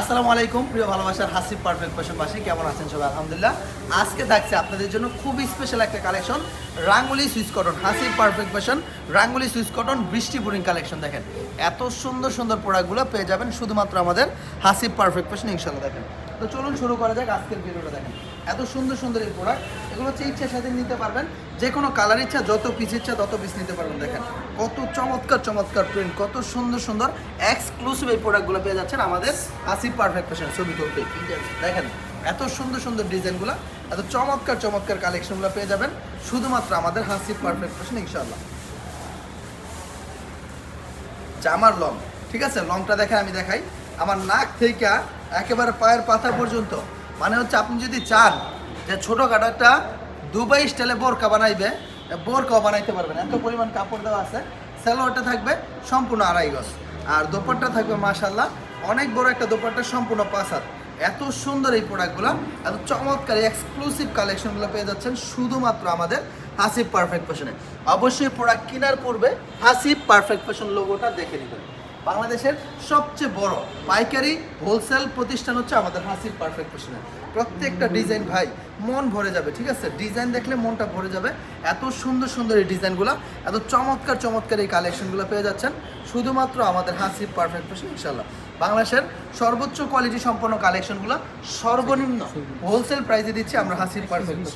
আসসালামু আলাইকুম, প্রিয় ভালোবাসার হাসিব পারফেক্ট পাশাপাশি কেমন আছেন সবাই? আলহামদুলিল্লাহ। আজকে থাকছে আপনাদের জন্য খুবই স্পেশাল একটা collection Rangoli Swiss cotton, Hasib perfect fashion Rangoli Swiss cotton বৃষ্টি বোরিং কালেকশন দেখেন। এত সুন্দর সুন্দর প্রোডাক্টগুলো পেয়ে যাবেন শুধুমাত্র আমাদের হাসিব পারফেক্ট ফ্যাশন ইনশাল্লাহ দেখেন। তো চলুন শুরু করা যাক আজকের ভিডিওটা দেখেন। এত সুন্দর সুন্দর এই প্রোডাক্ট। এগুলো হচ্ছে ইচ্ছা সাথে নিতে পারবেন। যে কোনো কালার ইচ্ছা, যত পিস ইচ্ছা, তত পিস নিতে পারবেন দেখেন। কত চমৎকার চমৎকার প্রিন্ট কত সুন্দর সুন্দর এক্সক্লুসিভ এই প্রোডাক্টগুলো পেয়ে যাচ্ছেন আমাদের আসিফ পারফেক্ট ফ্যাশন ছবি তুলতে। দেখেন, এত সুন্দর সুন্দর ডিজাইনগুলো এত চমৎকার চমৎকার কালেকশনগুলো পেয়ে যাবেন শুধুমাত্র আমাদের হাসিফ পারফেক্ট ফ্যাশন ইনশাআল্লাহ। জামার লং ঠিক আছে? লংটা দেখেন আমি দেখাই। আমার নাক থেকে একেবারে পায়ের পাতা পর্যন্ত। মানে হচ্ছে আপনি যদি চান যে ছোটোখাটো একটা দুবাই স্টাইলে বোরকা বানাইবে বোরকাও বানাইতে পারবেন। এত পরিমাণ কাপড় দেওয়া আছে স্যালোয়ারটা থাকবে সম্পূর্ণ আড়াই গজ। আর দোপাট্টা থাকবে মাশাল্লাহ অনেক বড় একটা দোপাট্টা, সম্পূর্ণ পাঁচ হাত। এত সুন্দর এই প্রোডাক্টগুলো এত চমৎকার এক্সক্লুসিভ কালেকশনগুলো পেয়ে যাচ্ছেন শুধুমাত্র আমাদের হাসিব পারফেক্ট ফ্যাশনে অবশ্যই প্রোডাক্ট কেনার পূর্বে হাসিব পারফেক্ট ফ্যাশন লোগোটা দেখে নেবেন বাংলাদেশের সবচেয়ে বড় পাইকারি হোলসেল প্রতিষ্ঠান হচ্ছে আমাদের হাসির পারফেক্ট ফ্যাশনের প্রত্যেকটা ডিজাইন ভাই, মন ভরে যাবে, ঠিক আছে? ডিজাইন দেখলে মনটা ভরে যাবে। এত সুন্দর সুন্দর এই ডিজাইনগুলো এত চমৎকার চমৎকার এই কালেকশনগুলো পেয়ে যাচ্ছেন। শুধুমাত্র আমাদের হাসিব পারফেক্ট ফ্যাশন ইনশাল্লাহ বাংলাদেশের সর্বোচ্চ কোয়ালিটি সম্পন্ন কালেকশনগুলো সর্বনিম্ন হোলসেল প্রাইসে দিচ্ছি আমরা হাসির পারফেক্ট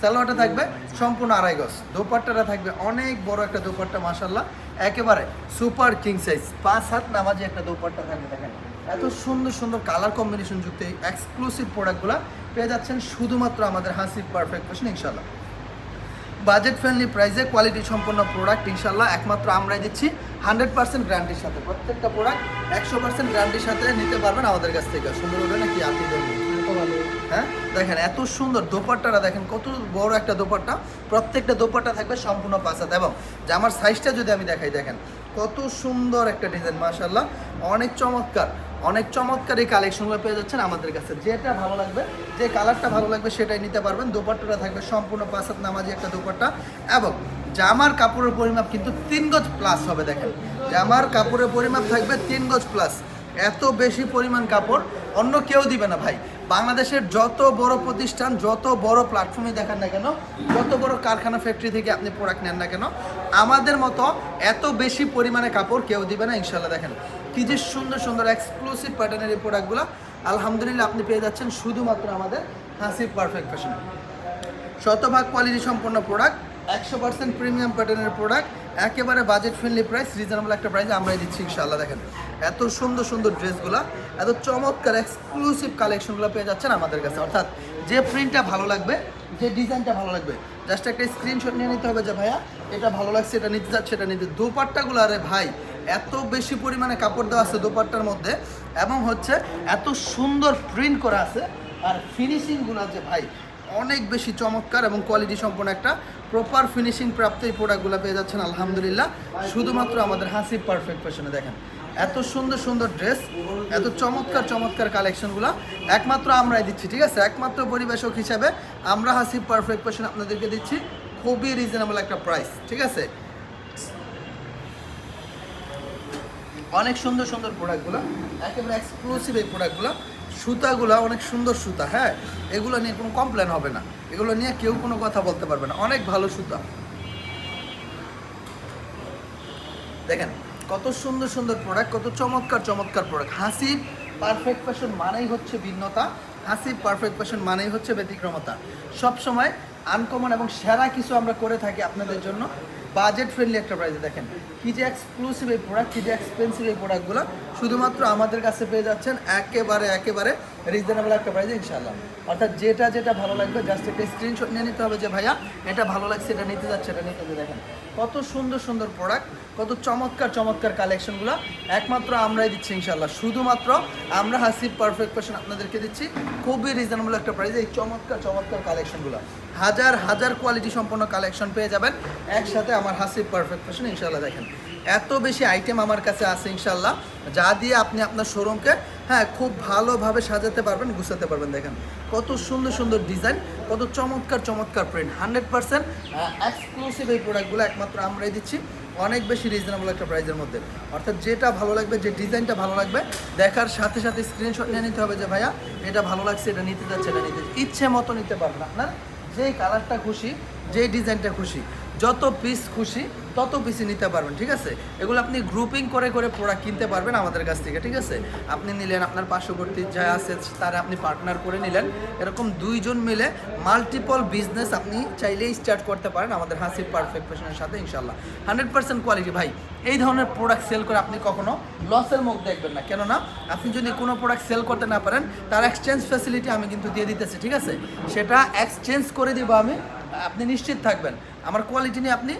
সালোয়ারটা থাকবে সম্পূর্ণ আড়াই গজ। দোপাট্টাটা থাকবে অনেক বড় একটা দোপাট্টা মাসাল্লাহ একেবারে সুপার কিং সাইজ। পাঁচ হাত নামাজি একটা দোপাট্টা থাকবে দেখেন, এত সুন্দর সুন্দর কালার কম্বিনেশন যুক্ত এই এক্সক্লুসিভ প্রোডাক্টগুলো পেয়ে যাচ্ছেন শুধুমাত্র আমাদের হাসিব পারফেক্ট ফ্যাশন ইনশাল্লাহ বাজেট ফ্রেন্ডলি প্রাইসে কোয়ালিটি সম্পন্ন প্রোডাক্ট ইনশাল্লাহ একমাত্র আমরাই দিচ্ছি। হান্ড্রেড পার্সেন্ট গ্যারান্টির সাথে। প্রত্যেকটা প্রোডাক্ট একশো পার্সেন্ট গ্যারান্টির সাথে নিতে পারবেন আমাদের কাছ থেকে। সুন্দর হবে নাকি আতিদের হ্যাঁ? দেখেন, এত সুন্দর দোপাট্টাটা দেখেন, কত বড় একটা দোপাট্টা। প্রত্যেকটা দোপাট্টা থাকবে সম্পূর্ণ পাঁচাত এবং জামার সাইজটা যদি আমি দেখাই, দেখেন, কত সুন্দর একটা ডিজাইন মাশাল্লাহ অনেক চমৎকার অনেক চমৎকার এই কালেকশনগুলো পেয়ে যাচ্ছেন আমাদের কাছে। যেটা ভালো লাগবে, যে কালারটা ভালো লাগবে, সেটাই নিতে পারবেন। দোপাট্টাটা থাকবে সম্পূর্ণ পাঁচাত নামাজি একটা দোপাট্টা। এবং জামার কাপড়ের পরিমাপ কিন্তু তিন গজ প্লাস হবে, দেখেন। জামার কাপড়ের পরিমাপ থাকবে তিন গজ প্লাস এত বেশি পরিমাণ কাপড় অন্য কেউ দিবে না, ভাই। বাংলাদেশের যত বড় প্রতিষ্ঠান, যত বড় প্ল্যাটফর্মে দেখেন না কেন, যত বড় কারখানা ফ্যাক্টরি থেকে আপনি প্রোডাক্ট নেন না কেন, আমাদের মতো এত বেশি পরিমাণে কাপড় কেউ দিবে না ইনশাল্লাহ দেখেন। কি যে সুন্দর সুন্দর এক্সক্লুসিভ প্যাটার্নের এই প্রোডাক্টগুলো আলহামদুলিল্লাহ আপনি পেয়ে যাচ্ছেন শুধুমাত্র আমাদের হাসিব পারফেক্ট ফ্যাশনে শতভাগ কোয়ালিটি সম্পন্ন প্রোডাক্ট একশো পার্সেন্ট প্রিমিয়াম প্যাটার্নের প্রোডাক্ট একেবারে বাজেট ফ্রেন্ডলি প্রাইস রিজনেবল একটা প্রাইস আমরাই দিচ্ছি ইনশাল্লাহ দেখেন, এত সুন্দর সুন্দর ড্রেসগুলো এত চমৎকার এক্সক্লুসিভ কালেকশনগুলো পেয়ে যাচ্ছেন আমাদের কাছে। অর্থাৎ যে প্রিন্টটা ভালো লাগবে, যে ডিজাইনটা ভালো লাগবে জাস্ট একটা স্ক্রিনশট নিয়ে নিতে হবে যে, ভাইয়া, এটা ভালো লাগছে, এটা নিতে যাচ্ছে এটা নিতে। দোপাট্টাগুলো, আরে ভাই, এত বেশি পরিমাণে কাপড় দেওয়া আছে দোপাট্টার মধ্যে, এবং হচ্ছে এত সুন্দর প্রিন্ট করা আছে, আর ফিনিশিংগুলো যে, ভাই অনেক বেশি চমৎকার এবং কোয়ালিটি সম্পন্ন একটা প্রপার ফিনিশিং প্রাপ্ত এই প্রোডাক্টগুলো পেয়ে যাচ্ছেন, আলহামদুলিল্লাহ। শুধুমাত্র আমাদের হাসি পারফেক্ট ফ্যাশনে দেখেন। এত সুন্দর সুন্দর ড্রেস এত চমৎকার চমৎকার কালেকশনগুলো একমাত্র আমরাই দিচ্ছি, ঠিক আছে? একমাত্র পরিবেশক হিসাবে আমরা হাসি পারফেক্ট ফ্যাশন আপনাদেরকে দিচ্ছি। খুবই রিজনেবল একটা প্রাইস ঠিক আছে? অনেক সুন্দর সুন্দর প্রোডাক্টগুলো একেবারে এক্সক্লুসিভ এই প্রোডাক্টগুলো সুতাগুলো অনেক সুন্দর সুতা হ্যাঁ? এগুলো নিয়ে কোনো কমপ্লেন হবে না। এগুলো নিয়ে কেউ কোনো কথা বলতে পারবে না। অনেক ভালো সুতা। দেখেন, কত সুন্দর সুন্দর প্রোডাক্ট কত চমৎকার চমৎকার প্রোডাক্ট হাসিব পারফেক্ট ফ্যাশন মানেই হচ্ছে ভিন্নতা। হাসিব পারফেক্ট ফ্যাশন মানেই হচ্ছে ব্যতিক্রমতা। সবসময় আনকমন এবং সেরা কিছু আমরা করে থাকি আপনাদের জন্য। বাজেট ফ্রেন্ডলি একটা প্রাইসে দেখেন। কি যে এক্সক্লুসিভ এই প্রোডাক্ট কি যে এক্সপেন্সিভ এই প্রোডাক্টগুলো শুধুমাত্র আমাদের কাছে পেয়ে যাচ্ছেন একেবারে একেবারে রিজনেবল একটা প্রাইসে ইনশাল্লাহ অর্থাৎ যেটা যেটা ভালো লাগবে জাস্ট একটা স্ক্রিনশট নিয়ে নিতে হবে যে, ভাইয়া, এটা ভালো লাগছে, এটা নিতে যাচ্ছে, এটা নিতে দেখেন, কত সুন্দর সুন্দর প্রোডাক্ট কত চমৎকার চমৎকার কালেকশনগুলো একমাত্র আমরাই দিচ্ছি ইনশাল্লাহ শুধুমাত্র আমরা হাসিব পারফেক্ট পার্সন আপনাদেরকে দিচ্ছি। খুবই রিজনেবল একটা প্রাইসে এই চমৎকার চমৎকার কালেকশনগুলো হাজার হাজার কোয়ালিটি সম্পন্ন কালেকশন পেয়ে যাবেন। একসাথে আমার হাসিব পারফেক্ট পার্সন ইনশাল্লাহ দেখেন। এত বেশি আইটেম আমার কাছে আছে ইনশাল্লাহ যা দিয়ে আপনি আপনার শোরুমকে হ্যাঁ খুব ভালোভাবে সাজাতে পারবেন, গুছাতে পারবেন, দেখেন। কত সুন্দর সুন্দর ডিজাইন কত চমৎকার চমৎকার প্রিন্ট হান্ড্রেড পার্সেন্ট এক্সক্লুসিভ এই প্রোডাক্টগুলো একমাত্র আমরাই দিচ্ছি। অনেক বেশি রিজনেবল একটা প্রাইসের মধ্যে। অর্থাৎ যেটা ভালো লাগবে, যে ডিজাইনটা ভালো লাগবে, দেখার সাথে সাথে স্ক্রিনশট নিয়ে নিতে হবে যে, ভাইয়া, এটা ভালো লাগছে, এটা নিতে যাচ্ছে এটা নিতে ইচ্ছে মতো নিতে পারবেন আপনার। যেই কালারটা খুশি যেই ডিজাইনটা খুশি। যত পিস খুশি, তত পিসই নিতে পারবেন, ঠিক আছে? এগুলো আপনি গ্রুপিং করে করে প্রোডাক্ট কিনতে পারবেন আমাদের কাছ থেকে, ঠিক আছে? আপনি নিলেন আপনার পার্শ্ববর্তী যা আছে, তারা আপনি পার্টনার করে নিলেন। এরকম দুইজন মিলে মাল্টিপল বিজনেস আপনি চাইলেই স্টার্ট করতে পারেন আমাদের হাসিব পারফেক্ট ফ্যাশনের সাথে ইনশাল্লাহ হান্ড্রেড পার্সেন্ট কোয়ালিটি ভাই। এই ধরনের প্রোডাক্ট সেল করে আপনি কখনো লসের মুখ দেখবেন না। কেননা, আপনি যদি কোনো প্রোডাক্ট সেল করতে না পারেন, তার এক্সচেঞ্জ ফ্যাসিলিটি আমি কিন্তু দিয়ে দিতেছি, ঠিক আছে? সেটা এক্সচেঞ্জ করে দিব আমি আপনি নিশ্চিত থাকবেন। আমার কোয়ালিটি নিয়ে আপনি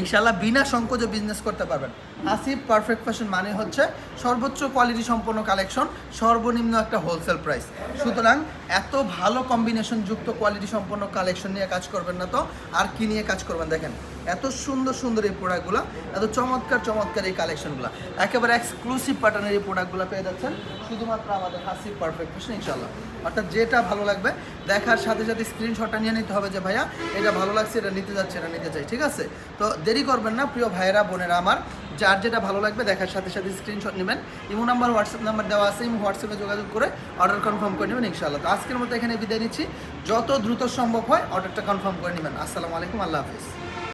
ইনশাল্লাহ বিনা সংকোচে বিজনেস করতে পারবেন। আসিফ পারফেক্ট ফ্যাশন মানে হচ্ছে সর্বোচ্চ কোয়ালিটি সম্পন্ন কালেকশন সর্বনিম্ন একটা হোলসেল প্রাইস সুতরাং এত ভালো কম্বিনেশন যুক্ত কোয়ালিটি সম্পন্ন কালেকশন নিয়ে কাজ করবেন না তো। আর কি নিয়ে কাজ করবেন দেখেন, এত সুন্দর সুন্দর এই প্রোডাক্টগুলো এত চমৎকার চমৎকার এই কালেকশনগুলো একেবারে এক্সক্লুসিভ প্যাটার্নের এই প্রোডাক্টগুলো পেয়ে যাচ্ছেন শুধুমাত্র আমাদের হাসিফ পারফেক্ট ফ্যাশন ইনশাল্লাহ অর্থাৎ যেটা ভালো লাগবে, দেখার সাথে সাথে স্ক্রিনশটটা নিয়ে নিতে হবে যে, ভাইয়া, এটা ভালো লাগছে, এটা নিতে যাচ্ছে, এটা নিতে চাই। ঠিক আছে? তো দেরি করবেন না, প্রিয় ভাইয়েরা, বোনেরা আমার। যার যেটা ভালো লাগবে, দেখার সাথে সাথে স্ক্রিনশট নেবেন। ইমো নাম্বার হোয়াটসঅ্যাপ নাম্বার দেওয়া আছে, ইমো হোয়াটসঅ্যাপে যোগাযোগ করে অর্ডার কনফার্ম করে নেবেন, ইনশাআল্লাহ। তো আজকের মতো এখানে বিদায় নিচ্ছি। যত দ্রুত সম্ভব হয় অর্ডারটা কনফার্ম করে নেবেন। আসসালামু আলাইকুম, আল্লাহ হাফিজ।